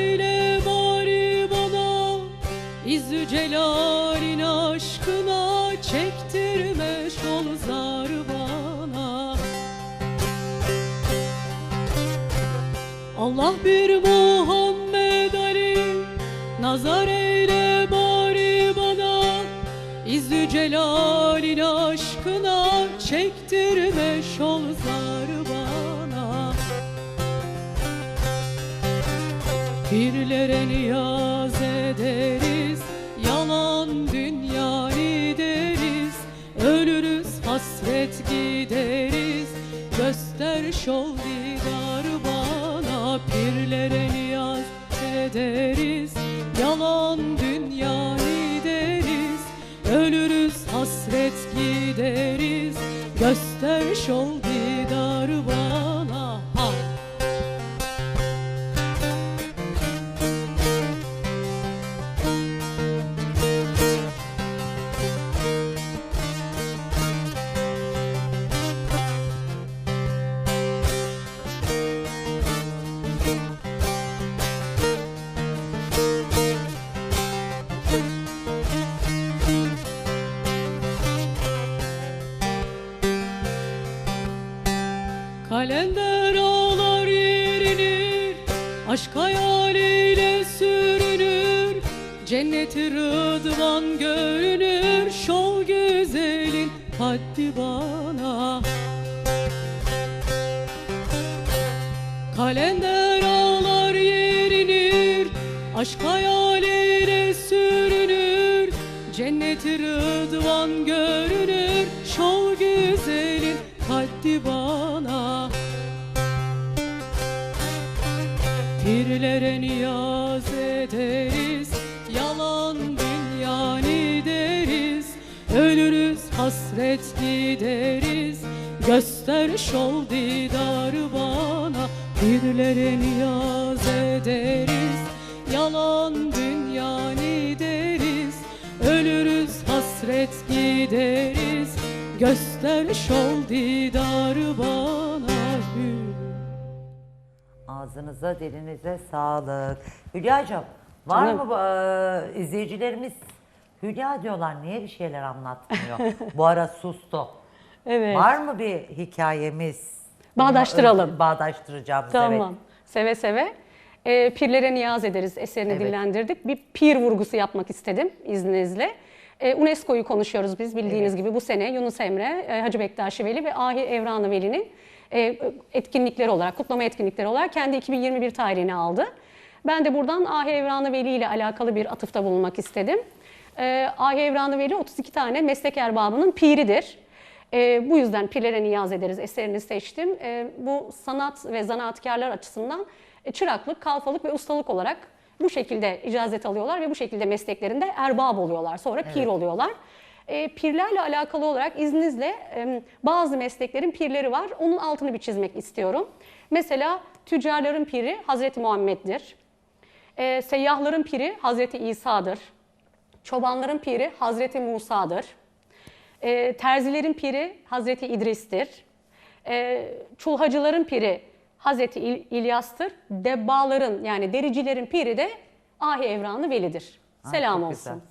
Eyle bari bana İzzü celalin aşkına Çektirme şol zar bana. Allah bir Muhammed Ali Nazar eyle bari bana İzzü celalin aşkına Çektirme şol Pirlere niyaz ederiz Yalan dünya deriz Ölürüz hasret gideriz. Göster şol didar bana Pirlere niyaz ederiz. Yalan dünya deriz Ölürüz hasret gideriz. Göster şol Kalender ağlar yerinir Aşk hayaliyle sürünür. Cenneti rıdvan görünür Şol güzelin haddi bana. Kalender ağlar yerinir Aşk hayaliyle sürünür. Cenneti rıdvan görünür Şol güzelin haddi bana Pirlere niyaz ederiz Yalan dünya deriz. Ölürüz hasret gideriz. Göster şol didarı bana Pirlere niyaz ederiz. Yalan dünya deriz Ölürüz hasret gideriz. Göster şol didarı bana. Ağzınıza, dilinize sağlık. Hülya'cığım var Canım. mı e, izleyicilerimiz Hülya diyorlar niye bir şeyler anlatmıyor? Bu ara sustu. Evet. Var mı bir hikayemiz? Bağdaştıralım. Bağdaştıracağımız Tamam. evet. Seve seve. Ee, pirlere niyaz ederiz eserini Evet. dillendirdik. Bir pir vurgusu yapmak istedim izninizle. Ee, UNESCO'yu konuşuyoruz biz bildiğiniz gibi bu sene Yunus Emre, e, Hacı Bektaşi Veli ve Ahi Evranı Veli'nin etkinlikleri olarak, kutlama etkinlikleri olarak kendi 2021 tarihini aldı. Ben de buradan Ahi Evranı Veli ile alakalı bir atıfta bulunmak istedim. Ee, Ahi Evranı Veli 32 tane meslek erbabının piridir. Ee, bu yüzden Pirlere Niyaz Ederiz eserini seçtim. Ee, bu sanat ve zanaatkarlar açısından e, çıraklık, kalfalık ve ustalık olarak bu şekilde icazet alıyorlar ve bu şekilde mesleklerinde erbab oluyorlar. Sonra pir oluyorlar. Ee, pirlerle alakalı olarak izninizle e, bazı mesleklerin pirleri var. Onun altını bir çizmek istiyorum. Mesela tüccarların piri Hazreti Muhammed'dir. Ee, seyyahların piri Hazreti İsa'dır. Çobanların piri Hazreti Musa'dır. E, terzilerin piri Hazreti İdris'tir. E, çulhacıların piri Hazreti İl- İlyas'tır. Debbaların yani dericilerin piri de Ahi Evranı Veli'dir. Selam olsun. güzel.